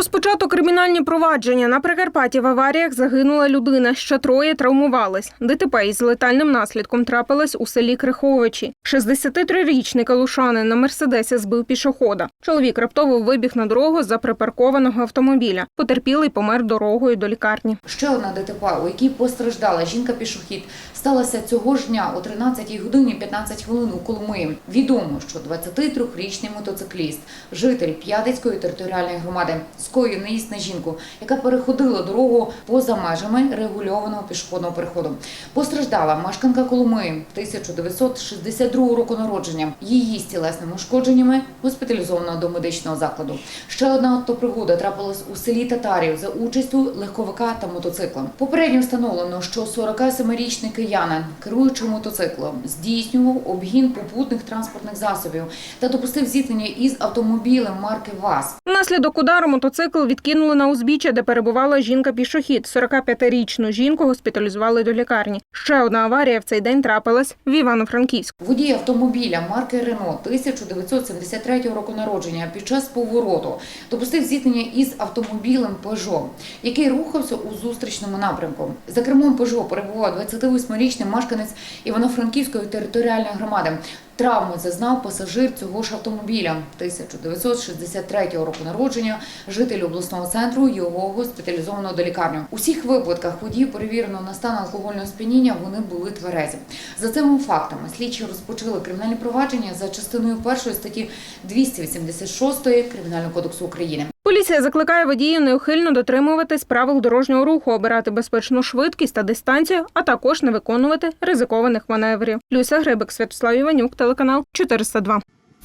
Розпочато кримінальні провадження. На Прикарпатті в аваріях загинула людина, ще троє травмувались. ДТП із летальним наслідком трапилось у селі Криховичі. 63-річний калушанин на мерседесі збив пішохода. Чоловік раптово вибіг на дорогу за припаркованого автомобіля. Потерпілий помер дорогою до лікарні. Ще одна ДТП, у якій постраждала жінка-пішохід, сталася цього ж дня о 13 годині 15 хвилин у Коломиї. Відомо, що 23-річний мотоцикліст, житель П'ятицької територіальної громади, скоїв наїзд на жінку, яка переходила дорогу поза межами регульованого пішохідного переходу. Постраждала мешканка Коломиї 1962 року народження. Її з тілесними ушкодженнями госпіталізовано до медичного закладу. Ще одна автопригода трапилась у селі Татарів за участю легковика та мотоцикла. Попередньо встановлено, що 47-річний киянин, керуючи мотоциклом, здійснював обгін попутних транспортних засобів та допустив зіткнення із автомобілем марки ВАЗ. Внаслідок удару мотоцикл відкинули на узбіччя, де перебувала жінка-пішохід. 45-річну жінку госпіталізували до лікарні. Ще одна аварія в цей день трапилась в Івано-Франківську. Водій автомобіля марки Рено 1973 року народження під час повороту допустив зіткнення із автомобілем Peugeot, який рухався у зустрічному напрямку. За кермом Peugeot перебував 28-річний мешканець Івано-Франківської територіальної громади. Травми зазнав пасажир цього ж автомобіля 1963 року народження, житель обласного центру. Його госпіталізовано до лікарні. У всіх випадках водій перевірено на стан алкогольного сп'яніння. Вони були тверезі. За цими фактами слідчі розпочали кримінальне провадження за частиною першої статті 286 Кримінального кодексу України. Поліція закликає водіїв неухильно дотримуватись правил дорожнього руху, обирати безпечну швидкість та дистанцію, а також не виконувати ризикованих маневрів. Люся Грибик, Святослав Іванюк, телеканал 402.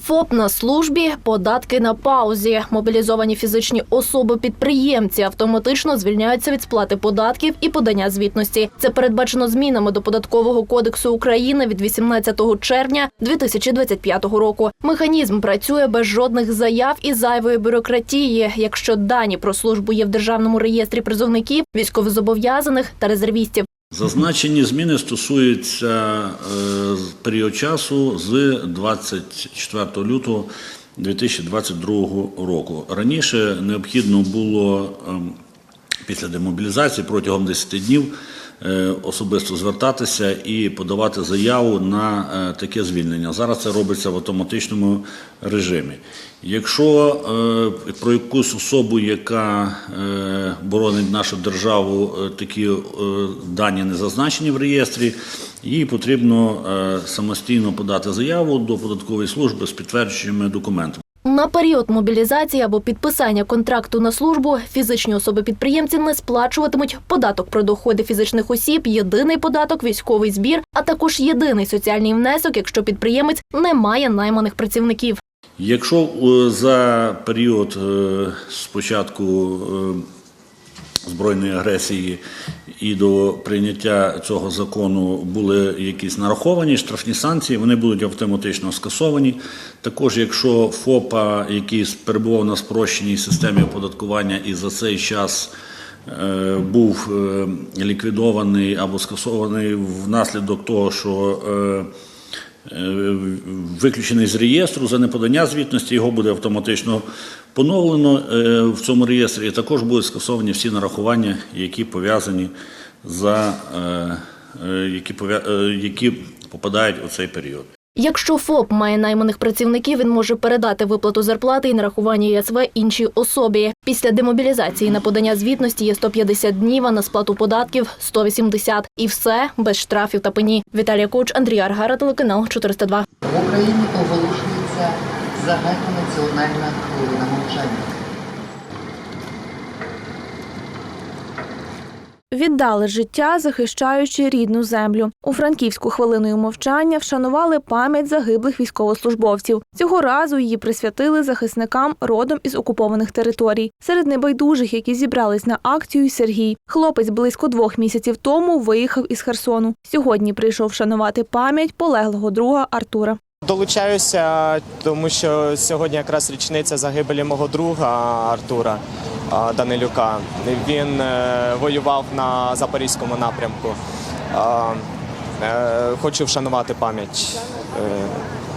ФОП на службі, податки на паузі. Мобілізовані фізичні особи-підприємці автоматично звільняються від сплати податків і подання звітності. Це передбачено змінами до податкового кодексу України від 18 червня 2025 року. Механізм працює без жодних заяв і зайвої бюрократії. Якщо дані про службу є в державному реєстрі призовників, військовозобов'язаних та резервістів. Зазначені зміни стосуються е, період часу з 24 лютого 2022 року. Раніше необхідно було ем, після демобілізації протягом 10 днів е, особисто звертатися і подавати заяву на е, таке звільнення. Зараз це робиться в автоматичному режимі. Якщо е, про якусь особу, яка боронить нашу державу, такі дані не зазначені в реєстрі, їй потрібно самостійно подати заяву до податкової служби з підтверджуючими документами. На період мобілізації або підписання контракту на службу фізичні особи-підприємці не сплачуватимуть податок про доходи фізичних осіб, єдиний податок, військовий збір, а також єдиний соціальний внесок, якщо підприємець не має найманих працівників. Якщо е, за період е, з початку е, збройної агресії і до прийняття цього закону були якісь нараховані штрафні санкції, вони будуть автоматично скасовані. Також, якщо ФОПа, який перебував на спрощеній системі оподаткування і за цей час е, був е, ліквідований або скасований внаслідок того, що е, виключений з реєстру за неподання звітності, його буде автоматично поновлено е, в цьому реєстрі. Також будуть скасовані всі нарахування, які пов'язані за е, е, які, які попадають у цей період. Якщо ФОП має найманих працівників, він може передати виплату зарплати і нарахування ЄСВ іншій особі. Після демобілізації на подання звітності є 150 днів, а на сплату податків 180. І все без штрафів та пені. Віталія Коч, Андрій Аргара, телеканал 402. В Україні оголошується загальнонаціональна хвилина мовчання. Віддали життя, захищаючи рідну землю. У Франківську хвилиною мовчання вшанували пам'ять загиблих військовослужбовців. Цього разу її присвятили захисникам родом із окупованих територій. Серед небайдужих, які зібрались на акцію, Сергій. Хлопець близько двох місяців тому виїхав із Херсону. Сьогодні прийшов вшанувати пам'ять полеглого друга Артура. Долучаюся, тому що сьогодні якраз річниця загибелі мого друга Артура Данилюка. Він е, воював на запорізькому напрямку. Е, Хочу вшанувати пам'ять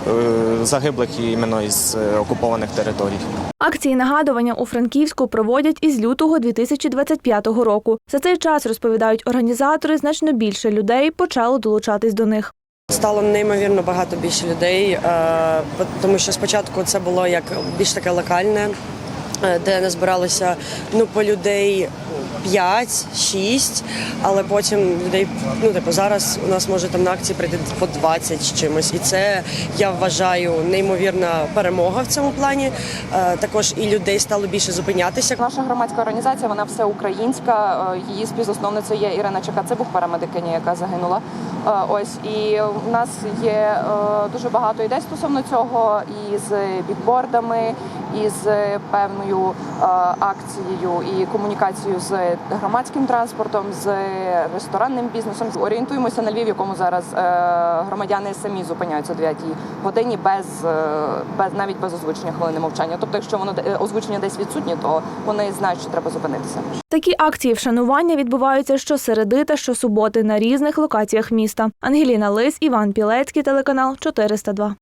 е, загиблих іменно із окупованих територій. Акції нагадування у Франківську проводять із лютого 2025 року. За цей час розповідають організатори, значно більше людей почало долучатись до них. Стало неймовірно багато більше людей, е, тому що спочатку це було як більш таке локальне, е, де не збиралося ну по людей 5-6, але потім людей, ну типу зараз у нас може там на акції прийти по 20 з чимось, і це я вважаю неймовірна перемога в цьому плані. Е, Також і людей стало більше зупинятися. Наша громадська організація вона всеукраїнська. Е, Її співзасновницею є Ірина Чекацибух, парамедикиня, яка загинула. Е, Ось і в нас є дуже багато ідей стосовно цього, і з бікбордами, і з певною е, акцією і комунікацією з громадським транспортом, з ресторанним бізнесом. Орієнтуємося на Львів, якому зараз е, громадяни самі зупиняються о 9 годині без, е, без навіть без озвучення хвилини мовчання. Тобто, якщо воно озвучення десь відсутнє, то вони знають, що треба зупинитися. Такі акції вшанування відбуваються щосереди та щосуботи на різних локаціях міста. Ангеліна Лис, Іван Пілецький, телеканал 402.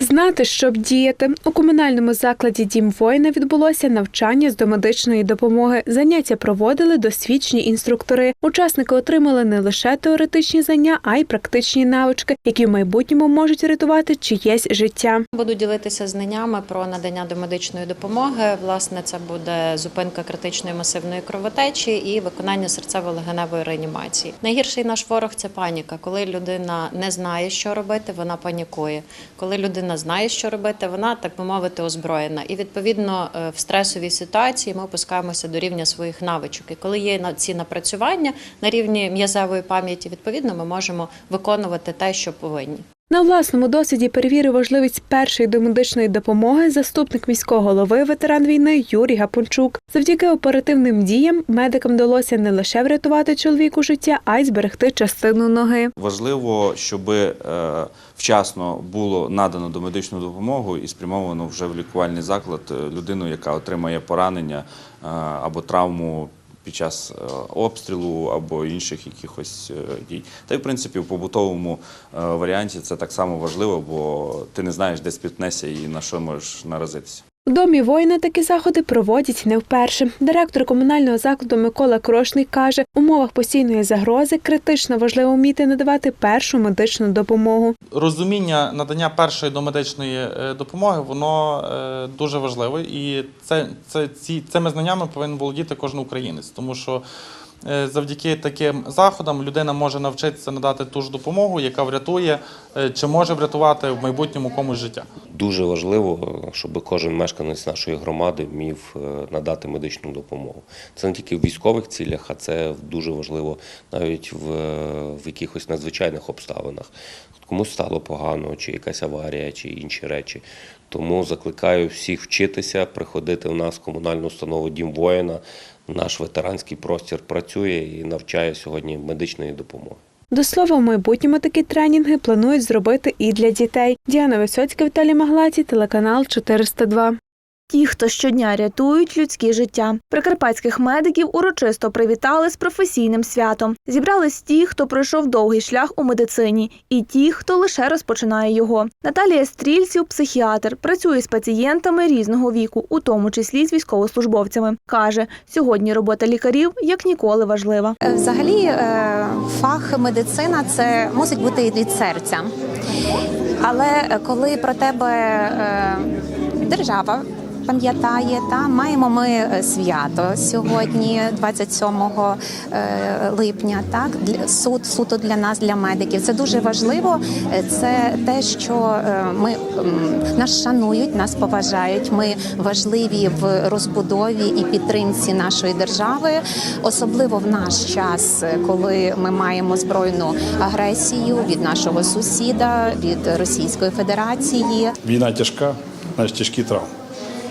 Знати, щоб діяти у комунальному закладі Дім воїна відбулося навчання з домедичної допомоги. Заняття проводили досвідчені інструктори. Учасники отримали не лише теоретичні знання, а й практичні навички, які в майбутньому можуть рятувати чиєсь життя. Буду ділитися знаннями про надання домедичної допомоги. Власне, це буде зупинка критичної масивної кровотечі і виконання серцево-легеневої реанімації. Найгірший наш ворог це паніка. Коли людина не знає, що робити, вона панікує. Коли людина знає, що робити, вона так би мовити озброєна. І відповідно е, в стресовій ситуації ми опускаємося до рівня своїх навичок. І коли є ці напрацювання на рівні м'язевої пам'яті, відповідно, ми можемо виконувати те, що повинні. На власному досвіді перевірив важливість першої домедичної допомоги заступник міського голови, ветеран війни Юрій Гапончук. Завдяки оперативним діям медикам вдалося не лише врятувати чоловіку життя, а й зберегти частину ноги. Важливо, щоб е, вчасно було надано домедичну допомогу і спрямовано вже в лікувальний заклад е, людину, яка отримає поранення е, або травму під час е, обстрілу або інших якихось е, дій. Та й в принципі в побутовому е, варіанті це так само важливо, бо ти не знаєш, де спітнеся і на що можеш наразитися. У домі воїна такі заходи проводять не вперше. Директор комунального закладу Микола Крошний каже, у умовах постійної загрози критично важливо вміти надавати першу медичну допомогу. розуміння надання першої домедичної е, допомоги воно е, дуже важливе, і це, це ці цими знаннями повинен володіти кожен українець, тому що завдяки таким заходам людина може навчитися надати ту ж допомогу, яка врятує е, чи може врятувати в майбутньому комусь життя. Дуже важливо, щоб кожен мешканець нашої громади вмів е, надати медичну допомогу. Це не тільки в військових цілях, а це дуже важливо навіть в, в якихось надзвичайних обставинах. Комусь стало погано, чи якась аварія, чи інші речі. Тому закликаю всіх вчитися, приходити в нас в комунальну установу Дім воїна. Наш ветеранський простір працює і навчає сьогодні медичної допомоги. До слова, в майбутньому такі тренінги планують зробити і для дітей. Діана Висоцька, Віталій Маглаці, телеканал 402. Ті, хто щодня рятують людські життя. Прикарпатських медиків урочисто привітали з професійним святом. Зібрались ті, хто пройшов довгий шлях у медицині, і ті, хто лише розпочинає його. Наталія Стрільців, психіатр, працює з пацієнтами різного віку, у тому числі з військовослужбовцями. каже, сьогодні робота лікарів як ніколи важлива. Е, Взагалі, е, фах медицина це мусить бути від серця. Але е, коли про тебе держава пам'ятає, та маємо ми е, свято сьогодні, 27 е, липня. Так суд суто для нас, для медиків. Це дуже важливо. Е, Це те, що ми нас шанують, нас поважають. Ми важливі в розбудові і підтримці нашої держави, особливо в наш час, коли ми маємо збройну агресію від нашого сусіда, від Російської Федерації. Війна тяжка, значить тяжкі травми.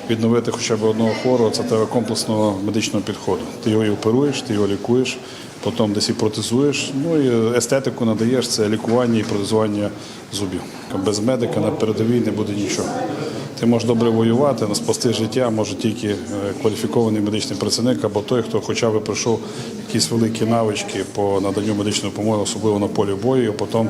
Відновити хоча б одного хворого це треба комплексного медичного підходу. Ти його і оперуєш, ти його лікуєш, потім десь і протезуєш. Ну і естетику надаєш це лікування і протезування зубів. Без медика на передовій не буде нічого. Ти можеш добре воювати, але спасти життя може тільки е, кваліфікований медичний працівник або той, хто хоча б пройшов якісь великі навички по наданню медичної допомоги, особливо на полі бою, а потім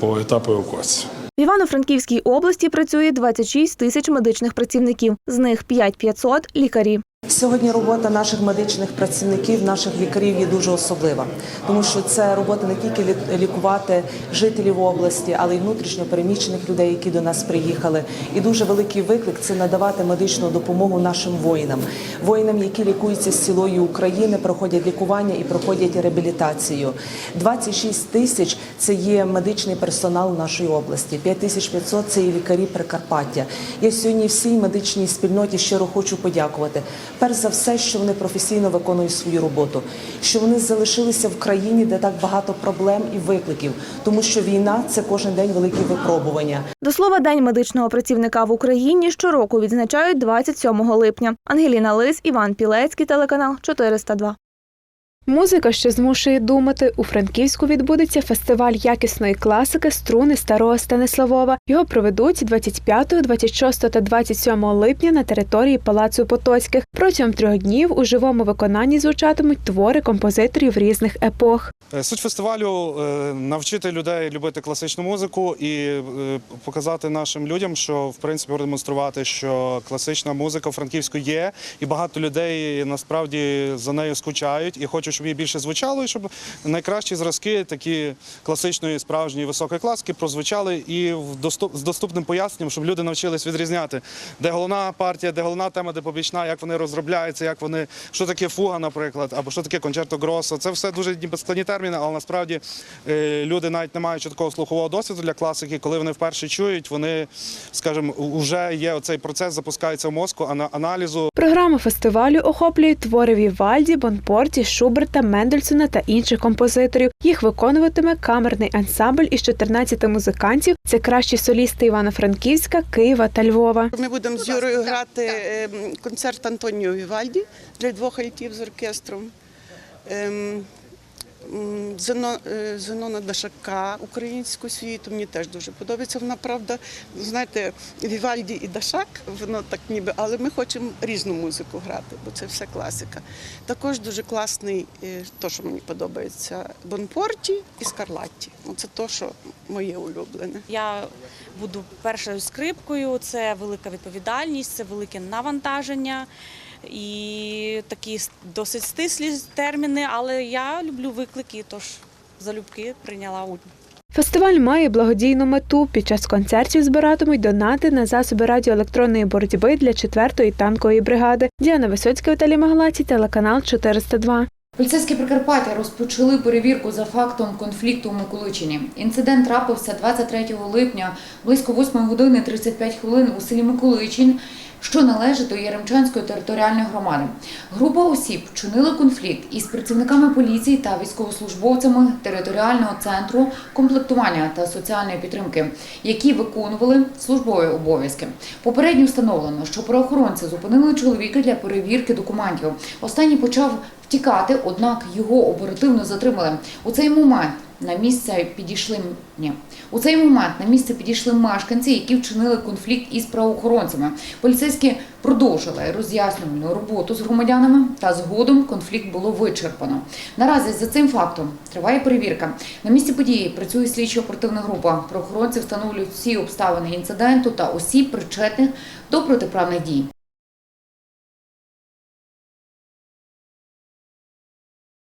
по етапу евакуації. Івано-Франківській області працює 26 тисяч медичних працівників, з них 5500 – лікарі. Сьогодні робота наших медичних працівників, наших лікарів є дуже особлива, тому що це робота не тільки лікувати жителів області, але й внутрішньо переміщених людей, які до нас приїхали. І дуже великий виклик це надавати медичну допомогу нашим воїнам, воїнам, які лікуються з цілої України, проходять лікування і проходять реабілітацію. 26 тисяч це є медичний персонал нашої області, 5500 – це є лікарі Прикарпаття. Я сьогодні всій медичній спільноті щиро хочу подякувати. Перш за все, що вони професійно виконують свою роботу, що вони залишилися в країні, де так багато проблем і викликів, тому що війна це кожен день великі випробування. До слова, День медичного працівника в Україні щороку відзначають 27 липня. Ангеліна Лис, Іван Пілецький, телеканал 402. Музика, що змушує думати, у Франківську відбудеться фестиваль якісної класики струни старого Станиславова. Його проведуть 25, 26 та 27 липня на території Палацу Потоцьких. Протягом трьох днів у живому виконанні звучатимуть твори композиторів різних епох. Е, Суть фестивалю е, навчити людей любити класичну музику і е, показати нашим людям, що в принципі продемонструвати, що класична музика в Франківську є, і багато людей насправді за нею скучають і хочуть, щоб її більше звучало, і щоб найкращі зразки такі класичної справжньої високої класики прозвучали і з доступним поясненням, щоб люди навчились відрізняти, де головна партія, де головна тема, де побічна, як вони розробляються, як вони що таке фуга, наприклад, або що таке концерто гросо. Це все дуже складні терміни, але насправді е, люди навіть не маючи такого слухового досвіду для класики, коли вони вперше чують, вони, скажімо, вже є оцей процес, запускається в мозку ана- аналізу. Програма фестивалю охоплює твори Вівальді, Бонпорті, Шуберта, Мендельсона та інших композиторів. Їх виконуватиме камерний ансамбль із 14 музикантів. Це кращі солісти Івано-Франківська, Києва та Львова. Ми будемо з Юрою грати ем, концерт Антоніо Вівальді для двох альтів з оркестром. Ем, м, Зено, е, Зенона Дашака українську світу. Мені теж дуже подобається. Вона правда, знаєте, Вівальді і Дашак, воно так ніби, але ми хочемо різну музику грати, бо це все класика. Також дуже класний, е, то, що мені подобається, Бонпорті і Скарлатті. Ну, Це то, що моє улюблене. Я буду першою скрипкою. Це велика відповідальність, це велике навантаження і такі досить стислі терміни. Але я люблю виклики, тож залюбки прийняла участь. Фестиваль має благодійну мету. Під час концертів збиратимуть донати на засоби радіоелектронної боротьби для 4-ї танкової бригади. Діана Висоцька, Віталій Магалаці, телеканал 402. Поліцейські Прикарпаття розпочали перевірку за фактом конфлікту у Миколичині. Інцидент трапився 23 липня близько 8 години 35 хвилин у селі Миколичин, що належить до Яремчанської територіальної громади. Група осіб чинили конфлікт із працівниками поліції та військовослужбовцями територіального центру комплектування та соціальної підтримки, які виконували службові обов'язки. Попередньо встановлено, що правоохоронці зупинили чоловіка для перевірки документів. Останній почав втікати, однак його оперативно затримали. У цей момент на місце підійшли ні. У цей момент на місце підійшли мешканці, які вчинили конфлікт із правоохоронцями. Поліцейські продовжили роз'яснювальну роботу з громадянами, та згодом конфлікт було вичерпано. Наразі за цим фактом триває перевірка. На місці події працює слідчо-оперативна група. Правоохоронці встановлюють всі обставини інциденту та осіб, причетних до протиправних дій.